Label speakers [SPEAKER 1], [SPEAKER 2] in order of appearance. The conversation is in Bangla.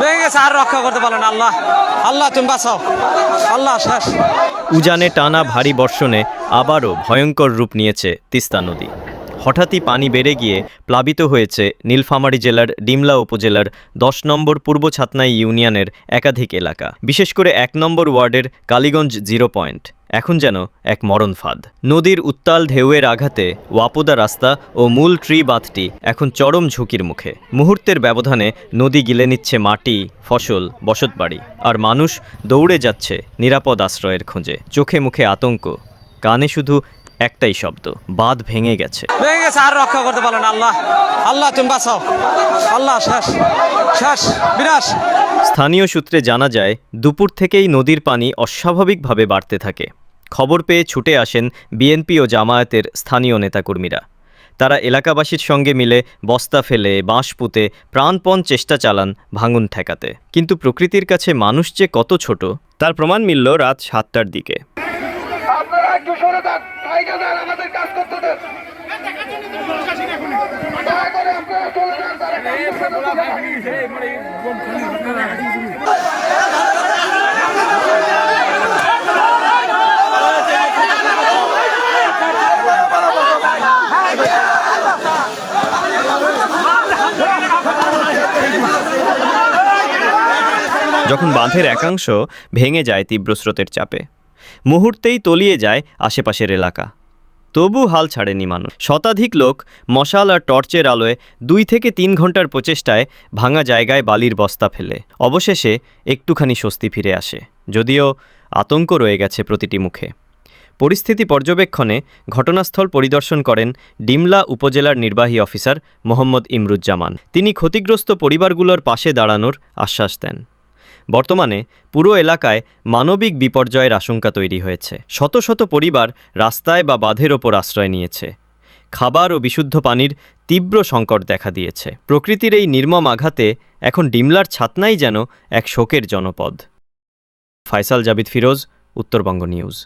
[SPEAKER 1] ভেঙে গেছে, আর রক্ষা করতে পারলেন আল্লাহ আল্লাহ, তুমি বাঁচাও। আল্লাহ, শেষ।
[SPEAKER 2] উজানে টানা ভারী বর্ষণে আবারও ভয়ঙ্কর রূপ নিয়েছে তিস্তা নদী। হঠাৎই পানি বেড়ে গিয়ে প্লাবিত হয়েছে নীলফামারী জেলার ডিমলা উপজেলার দশ নম্বর পূর্ব ছাতনাই ইউনিয়নের একাধিক এলাকা। বিশেষ করে এক নম্বর ওয়ার্ডের কালীগঞ্জ জিরো পয়েন্ট। এখন যেন এক মরণ ফাঁদ। নদীর উত্তাল ঢেউয়ের আঘাতে ওয়াপোদা রাস্তা ও মূল ট্রি বাঁধটি এখন চরম ঝুঁকির মুখে। মুহূর্তের ব্যবধানে নদী গিলে নিচ্ছে মাটি, ফসল, বসতবাড়ি আর মানুষ দৌড়ে যাচ্ছে নিরাপদ আশ্রয়ের খোঁজে। চোখে মুখে আতঙ্ক, কানে শুধু একটাই শব্দ বাঁধ ভেঙে গেছে।
[SPEAKER 1] ভেঙে গেছে আর রক্ষা করতে পারলেন আল্লাহ। আল্লাহ তুমি বাঁচাও। আল্লাহ শেষ। শেষ বিনাশ।
[SPEAKER 2] স্থানীয় সূত্রে জানা যায় দুপুর থেকেই নদীর পানি অস্বাভাবিকভাবে বাড়তে থাকে। খবর পেয়ে ছুটে আসেন বিএনপি ও জামায়াতের স্থানীয় নেতাকর্মীরা। তারা এলাকাবাসীর সঙ্গে মিলে বস্তা ফেলে বাঁশ পুঁতে প্রাণপণ চেষ্টা চালান ভাঙন ঠেকাতে। কিন্তু প্রকৃতির কাছে মানুষ যে কত ছোট তার প্রমাণ মিলল রাত সাতটার দিকে।
[SPEAKER 3] আপনারা একটু সরে আমাদের কাজ করতে দেন।
[SPEAKER 2] যখন বাঁধের একাংশ ভেঙে যায় তীব্র স্রোতের চাপে। মুহূর্তেই তলিয়ে যায় আশেপাশের এলাকা। তবু হাল ছাড়েনি মানুষ। শতাধিক লোক মশাল আর টর্চের আলোয় দুই থেকে তিন ঘণ্টার প্রচেষ্টায় ভাঙা জায়গায় বালির বস্তা ফেলে। অবশেষে একটুখানি স্বস্তি ফিরে আসে। যদিও আতঙ্ক রয়ে গেছে প্রতিটি মুখে। পরিস্থিতি পর্যবেক্ষণে ঘটনাস্থল পরিদর্শন করেন ডিমলা উপজেলার নির্বাহী অফিসার মোহাম্মদ ইমরুজ্জামান। তিনি ক্ষতিগ্রস্ত পরিবারগুলোর পাশে দাঁড়ানোর আশ্বাস দেন। বর্তমানে পুরো এলাকায় মানবিক বিপর্যয়ের আশঙ্কা তৈরি হয়েছে। শত শত পরিবার রাস্তায় বা বাঁধের ওপর আশ্রয় নিয়েছে। খাবার ও বিশুদ্ধ পানির তীব্র সংকট দেখা দিয়েছে। প্রকৃতির এই নির্মম আঘাতে এখন ডিমলার ছাতনাই যেন এক শোকের জনপদ। ফায়সাল জাবিদ ফিরোজ, উত্তরবঙ্গ নিউজ।